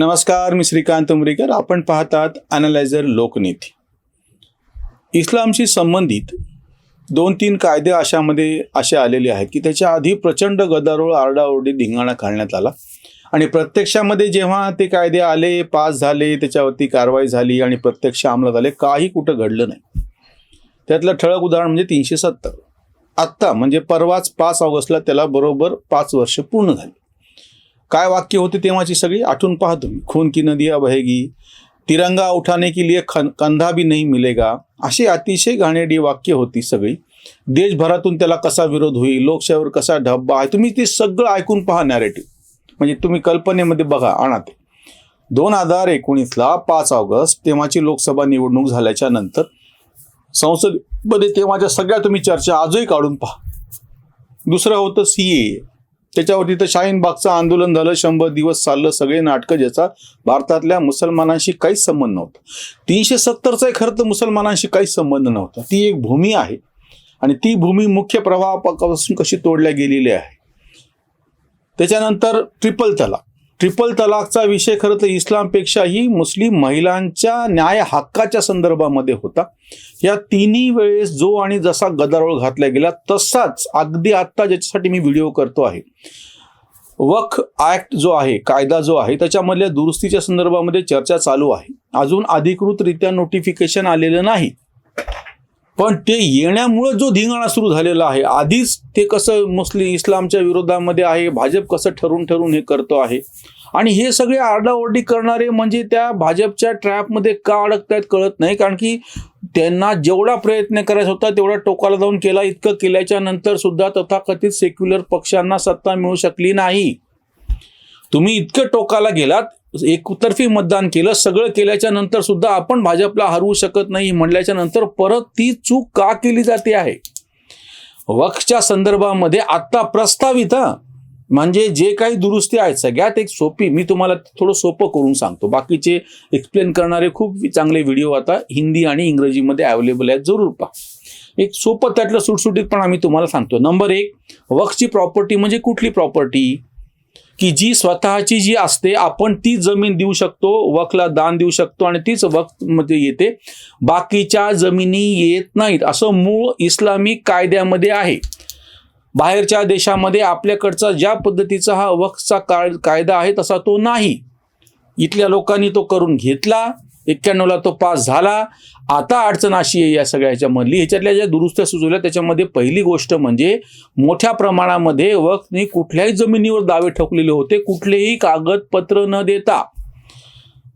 नमस्कार मी श्रीकांत उमरीकर. आपण पाहतात अनालायझर लोकनीती. इस्लामशी संबंधित दोन तीन कायदे अशामध्ये असे आलेले आहेत की त्याच्या आधी प्रचंड गदारोळ आरडाओरडी धिंगाणा घालण्यात आला. आणि प्रत्यक्षामध्ये जेव्हा ते कायदे आले पास झाले त्याच्यावरती कारवाई झाली आणि प्रत्यक्ष अंमलात आले काही कुठं घडलं नाही. त्यातलं ठळक उदाहरण म्हणजे तीनशे सत्तर. आत्ता म्हणजे परवाच पाच ऑगस्टला त्याला बरोबर पाच वर्ष पूर्ण झाली. काय वाक्य होते तेव्हाची सगळी? आठवून पहा तुम्ही. खून की नदिया बहेगी तिरंगा उठाने के लिए खन कंधा भी नहीं मिलेगा अशी अतिशय घाणेडी वाक्य होती सगळी. देशभरातून त्याला कसा विरोध होईल लोकशाहीवर कसा ढब्बा आहे तुम्ही ते सगळं ऐकून पहा नॅरेटिव्ह म्हणजे तुम्ही कल्पनेमध्ये बघा आणा ते दोन हजार एकोणीसला पाच ऑगस्ट तेव्हाची लोकसभा निवडणूक झाल्याच्यानंतर संसदेमध्ये तेव्हाच्या सगळ्या तुम्ही चर्चा आजही काढून पहा. दुसरं होतं सी ए. त्याच्यावरती तर शाहीनबागचं आंदोलन झालं शंभर दिवस चाललं सगळे नाटकं ज्याचा भारतातल्या मुसलमानांशी काहीच संबंध नव्हता. तीनशे सत्तरचा खरं तर मुसलमानांशी काहीच संबंध नव्हता. ती एक भूमी आहे. आणि ती भूमी मुख्य प्रवाहापासून कशी तोडल्या गेलेली आहे. त्याच्यानंतर ट्रिपल तलाक. ट्रिपल तलाकचा विषय खरं तर इस्लामपेक्षाही मुस्लिम महिलांच्या न्याय हक्काच्या संदर्भामध्ये होता. या तिन्ही वेळेस जो आणि जसा गदारोळ घातला गेला तसाच अगदी आत्ता ज्याच्यासाठी मी व्हिडिओ करतो आहे. वख ॲक्ट जो आहे कायदा जो आहे त्याच्यामधल्या दुरुस्तीच्या संदर्भामध्ये चर्चा चालू आहे. अजून अधिकृतरित्या नोटिफिकेशन आलेलं नाही. पण ते येण्यामुळं जो धिंगाणा सुरू झालेला आहे आधीच ते कसं मुस्लिम इस्लामच्या विरोधामध्ये आहे भाजप कसं ठरून ठरून हे करतो आहे. आणि हे सगळे आरडाओरडी करणारे म्हणजे त्या भाजपच्या ट्रॅपमध्ये का अडकतायत कळत नाही कारण की त्यांना जेवढा प्रयत्न करायचा होता तेवढा टोकाला जाऊन केला इतकं केल्याच्यानंतर सुद्धा तथाकथित सेक्युलर पक्षांना सत्ता मिळू शकली नाही. तुम्ही इतकं टोकाला गेलात एकतर्फी मतदान केलं सगळं केल्याच्यानंतर सुद्धा आपण भाजपला हरवू शकत नाही म्हणल्याच्या नंतर परत ती चूक का केली जाते आहे? वक्फच्या संदर्भामध्ये आत्ता प्रस्तावित म्हणजे जे काही दुरुस्ती आहेत सगळ्यात एक सोपी मी तुम्हाला थोडं सोपं करून सांगतो. बाकीचे एक्सप्लेन करणारे खूप चांगले व्हिडिओ आता हिंदी आणि इंग्रजीमध्ये अवेलेबल आहेत जरूर पहा. एक सोपं त्यातलं सुटसुटीत पण आम्ही तुम्हाला सांगतो. नंबर एक वक्सची प्रॉपर्टी म्हणजे कुठली प्रॉपर्टी की जी स्वतःची जी असते आपण ती जमीन देऊ शकतो वकला दान देऊ शकतो आणि तीच वक्त मध्ये म्हणजे येते. बाकीच्या जमिनी येत नाहीत. असं मूळ इस्लामिक कायद्यामध्ये आहे. बाहेरच्या देशामध्ये आपल्याकडचा ज्या पद्धतीचा हा वक्फचा कायदा आहे तसा तो नाही. इथल्या लोकांनी तो करून घेतला. एक्क्याण्णवला तो पास झाला. आता अडचण अशी आहे या सगळ्याच्या मधली ह्याच्यातल्या ज्या दुरुस्त्या सुचवल्या त्याच्यामध्ये पहिली गोष्ट म्हणजे मोठ्या प्रमाणामध्ये वक्तनी कुठल्याही जमिनीवर दावे ठोकलेले होते. कुठलेही कागदपत्र न देता.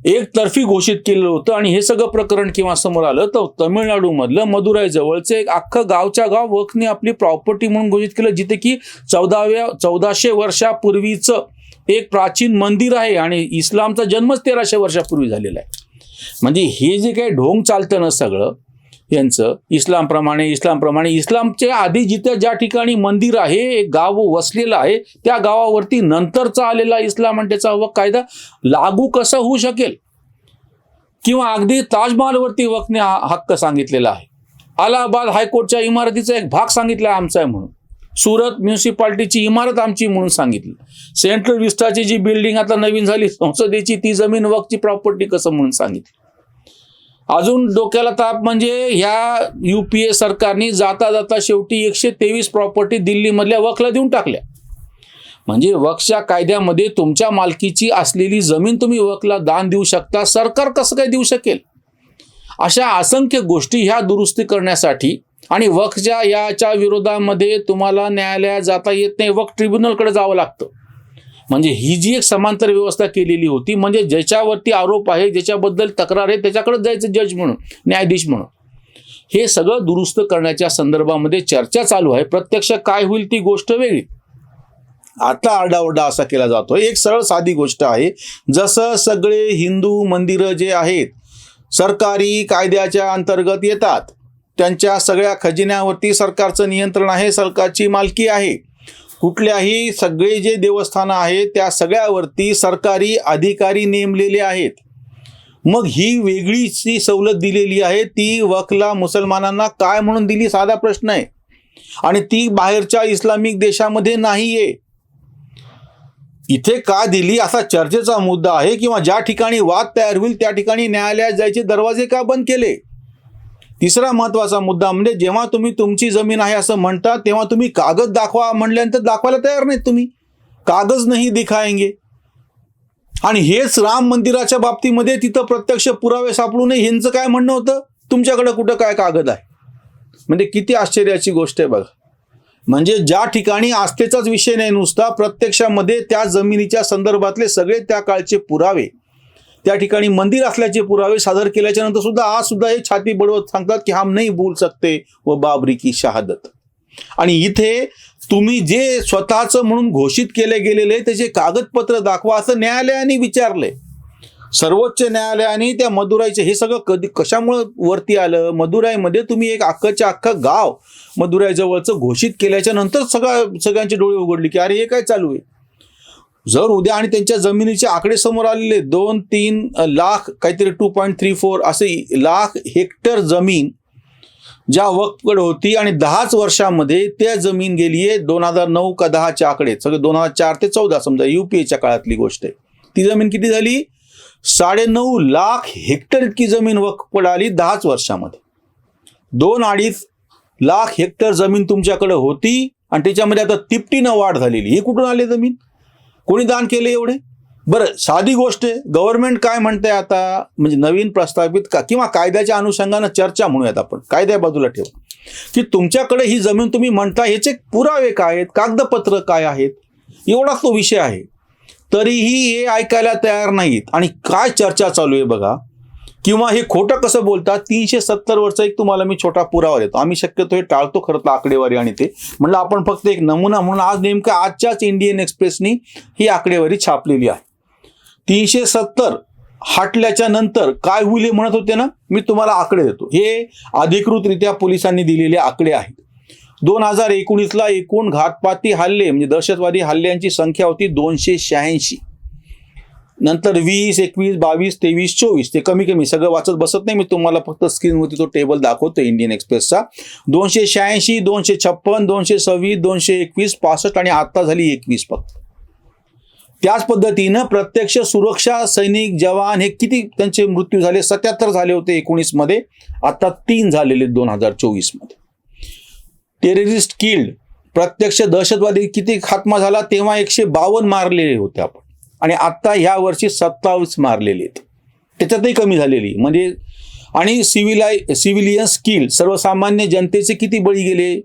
एकतर्फी घोषित केलेलं होतं आणि हे सगळं प्रकरण किंवा समोर आलं तर तमिळनाडूमधलं मदुराई जवळचं एक अख्खं गावच्या गाव वखने आपली प्रॉपर्टी म्हणून घोषित केलं जिथे की चौदाव्या चौदाशे वर्षापूर्वीचं एक प्राचीन मंदिर आहे आणि इस्लामचा जन्मच तेराशे वर्षापूर्वी झालेला आहे. म्हणजे हे जे काही ढोंग चालतं ना सगळं यांचं इस्लामप्रमाणे इस्लामप्रमाणे इस्लामच्या आधी जिथं ज्या ठिकाणी मंदिर आहे एक गाव वसलेलं आहे त्या गावावरती नंतरचा आलेला इस्लाम आणि त्याचा वक कायदा लागू कसा होऊ शकेल? किंवा अगदी ताजमहालवरती वकने हा- हक्क सांगितलेला आहे. अलाहाबाद हायकोर्टच्या इमारतीचा एक भाग सांगितला आमचा आहे म्हणून. सुरत म्युन्सिपाल्टीची इमारत आमची म्हणून सांगितली. सेंट्रल विस्टाची जी बिल्डिंग आता नवीन झाली संसदेची ती जमीन वक्तची प्रॉपर्टी कसं म्हणून सांगितली. अजून डोक्याला ताप म्हणजे ह्या युपीए सरकारने जाता जाता शेवटी एकशे तेवीस प्रॉपर्टी दिल्लीमधल्या वखला देऊन टाकल्या. म्हणजे वक्सच्या कायद्यामध्ये तुमच्या मालकीची असलेली जमीन तुम्ही वकला दान देऊ शकता सरकार कसं काय देऊ शकेल? अशा असंख्य गोष्टी ह्या दुरुस्ती करण्यासाठी आणि वक्फच्या याच्या विरोधामध्ये तुम्हाला न्यायालयात जाता येत नाही वक ट्रिब्युनलकडे जावं लागतं. म्हणजे ही जी एक समांतर व्यवस्था केलेली होती म्हणजे ज्याच्यावरती आरोप आहे ज्याच्याबद्दल तक्रार आहे त्याच्याकडे जायचं जज म्हणून न्यायाधीश म्हणून. हे सगळं दुरुस्त करण्याच्या संदर्भामध्ये चर्चा चालू आहे. प्रत्यक्ष काय होईल ती गोष्ट वेगळी. आता आरडाओरडा असा केला जातो एक सरळ साधी गोष्ट आहे. जसं सगळे हिंदू मंदिरं जे आहेत सरकारी कायद्याच्या अंतर्गत येतात. त्यांच्या सगळ्या खजिन्यावरती सरकारचं नियंत्रण आहे सरकारची मालकी आहे. कुठल्याही सगळे जे देवस्थानं आहेत त्या सगळ्यावरती सरकारी अधिकारी नेमलेले आहेत. मग ही वेगळीची सवलत दिलेली आहे ती वकला मुसलमानांना काय म्हणून दिली? साधा प्रश्न आहे. आणि ती बाहेरच्या इस्लामिक देशामध्ये नाही आहे इथे का दिली? असा चर्चेचा मुद्दा आहे किंवा ज्या ठिकाणी वाद तयार होईल त्या ठिकाणी न्यायालयात जायचे दरवाजे का बंद केले? तिसरा महत्त्वाचा मुद्दा म्हणजे जेव्हा तुम्ही तुमची जमीन आहे असं म्हणता तेव्हा तुम्ही कागद दाखवा म्हणल्यानंतर दाखवायला तयार नाहीत तुम्ही. कागज नाही दिखायंगे. आणि हेच राम मंदिराच्या बाबतीमध्ये तिथं प्रत्यक्ष पुरावे सापडू नये ह्यांचं काय म्हणणं होतं? तुमच्याकडे कुठं काय कागद आहे? म्हणजे किती आश्चर्याची गोष्ट आहे बघा. म्हणजे ज्या ठिकाणी आस्थेचाच विषय नाही नुसता प्रत्यक्षामध्ये त्या जमिनीच्या संदर्भातले सगळे त्या काळचे पुरावे त्या ठिकाणी मंदिर असल्याचे पुरावे सादर केल्याच्यानंतर सुद्धा आज सुद्धा हे छाती बडवत सांगतात की हम नाही बोल सकते व बाबरी की शहादत. आणि इथे तुम्ही जे स्वतःचं म्हणून घोषित केले गेलेले त्याचे कागदपत्र दाखवा असं न्यायालयाने विचारलंय. सर्वोच्च न्यायालयाने त्या मदुराईचे हे सगळं कधी कशामुळं वरती आलं? मदुराईमध्ये तुम्ही एक अख्खच्या अख्खं गाव मदुराईजवळचं घोषित केल्याच्यानंतर सगळ्या सगळ्यांची डोळे उघडली की अरे हे काय चालू आहे? जर उद्या आणि त्यांच्या जमिनीचे आकडे समोर आलेले दोन तीन लाख काहीतरी टू पॉईंट थ्री फोर असे लाख हेक्टर जमीन ज्या वक्फकडे होती आणि दहाच वर्षामध्ये त्या जमीन गेली आहे दोन हजार नऊ का दहाच्या आकडे सगळे दोन हजार चार ते चौदा समजा युपीएच्या काळातली गोष्ट आहे. ती जमीन किती झाली? साडेनऊ लाख हेक्टर इतकी जमीन वक्फकडे आली दहाच वर्षामध्ये. दोन अडीच लाख हेक्टर जमीन तुमच्याकडे होती आणि त्याच्यामध्ये आता तिपटीनं वाढ झालेली. हे कुठून आले जमीन? कोणी दान केले एवढे? बरं साधी गोष्ट आहे गव्हर्नमेंट काय म्हणते आता? म्हणजे नवीन प्रस्तावित का किंवा कायद्याच्या अनुषंगानं चर्चा म्हणूयात आपण. कायद्या बाजूला ठेवा. की तुमच्याकडे ही जमीन तुम्ही म्हणता ह्याचे पुरावे काय आहेत? कागदपत्र काय आहेत? एवढाच तो विषय आहे. तरीही हे ऐकायला तयार नाहीत. आणि काय चर्चा चालू आहे बघा? किंवा हे खोटं कसं बोलतात? तीनशे सत्तर वर्ष एक तुम्हाला मी छोटा पुरावा देतो. आम्ही शक्यतो हे टाळतो खरं तर आकडेवारी आणि ते. म्हणलं आपण फक्त एक नमुना म्हणून आज नेमकं आजच्याच इंडियन एक्सप्रेसनी ही आकडेवारी छापलेली आहे. तीनशे सत्तर हटल्याच्या नंतर काय होईल हे म्हणत होते ना? मी तुम्हाला आकडे देतो. हे अधिकृतरित्या पोलिसांनी दिलेले आकडे आहेत. दोन हजार एकोणीसला एकूण घातपाती हल्ले म्हणजे दहशतवादी हल्ल्यांची संख्या होती दोनशे शहाऐंशी. नंतर वीस एकवीस बावीस तेवीस चोवीस. ते कमी कमी. सगळं वाचत बसत नाही. मी तुम्हाला फक्त स्क्रीनवरती तो टेबल दाखवतो इंडियन एक्सप्रेसचा दोनशे शहाऐंशी दोनशे छप्पन दोनशे सव्वीस दोनशे एकवीस पासष्ट आणि आत्ता झाली एकवीस फक्त. त्याच पद्धतीनं प्रत्यक्ष सुरक्षा सैनिक जवान हे किती त्यांचे मृत्यू झाले? सत्याहत्तर झाले होते एकोणीसमध्ये आता तीन झालेले दोन हजार चोवीसमध्ये टेररिस्ट किल्ड प्रत्यक्ष दहशतवादी किती खात्मा झाला? तेव्हा एकशे बावन्न मारलेले होते आपण. आणि आत्ता ह्या वर्षी सत्तावीस मारलेले आहेत. त्याच्यातही कमी झालेली म्हणजे आणि सिव्हिलाय सिव्हिलियन स्किल सर्वसामान्य जनतेचे किती बळी गेले?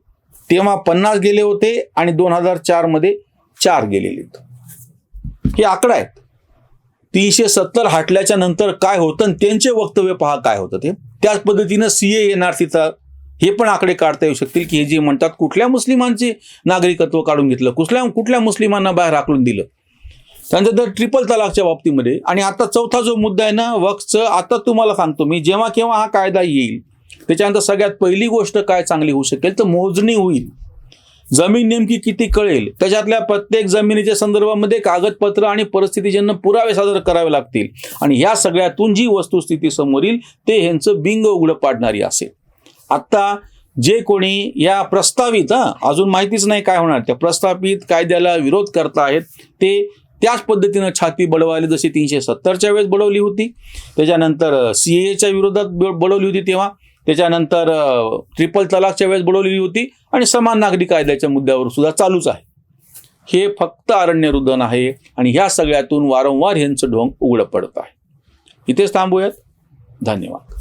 तेव्हा पन्नास गेले होते आणि दोन हजार चारमध्ये चार गेलेले आहेत. हे आकडा आहेत. तीनशे सत्तर हटल्याच्या नंतर काय होतं आणि त्यांचे वक्तव्य पहा काय होतं ते. त्याच पद्धतीनं सी एन आर सीचा हे पण आकडे काढता येऊ शकतील की हे जे म्हणतात कुठल्या मुस्लिमांचे नागरिकत्व काढून घेतलं कुठल्या कुठल्या मुस्लिमांना बाहेर हाकलून दिलं? त्यानंतर ट्रिपल तलाकच्या बाबतीमध्ये. आणि आता चौथा जो मुद्दा आहे ना वक्सचं आता तुम्हाला सांगतो मी जेव्हा केव्हा हा कायदा येईल त्याच्यानंतर सगळ्यात पहिली गोष्ट काय चांगली होऊ शकेल तर मोजणी होईल. जमीन नेमकी किती कळेल? त्याच्यातल्या प्रत्येक जमिनीच्या संदर्भामध्ये कागदपत्र आणि परिस्थितीजन्य पुरावे सादर करावे लागतील. आणि ह्या सगळ्यातून जी वस्तुस्थिती समोर येईल ते ह्यांचं बिंग उघडं पाडणारी असेल. आत्ता जे कोणी या प्रस्तावित अजून माहितीच नाही काय होणार त्या प्रस्तावित कायद्याला विरोध करता आहेत ते त्याच पद्धतीनं छाती बडवायला जशी तीनशे सत्तरच्या वेळेस बडवली होती त्याच्यानंतर सी एच्या विरोधात बळवली बडवली होती तेव्हा त्याच्यानंतर ट्रिपल तलाकच्या वेळेस बडवलेली होती आणि समान नागरी कायद्याच्या मुद्द्यावर सुद्धा चालूच आहे. हे फक्त अरण्यरुदन आहे आणि ह्या सगळ्यातून वारंवार ह्यांचं ढोंग उघडं पडत आहे. इथेच थांबूयात. धन्यवाद.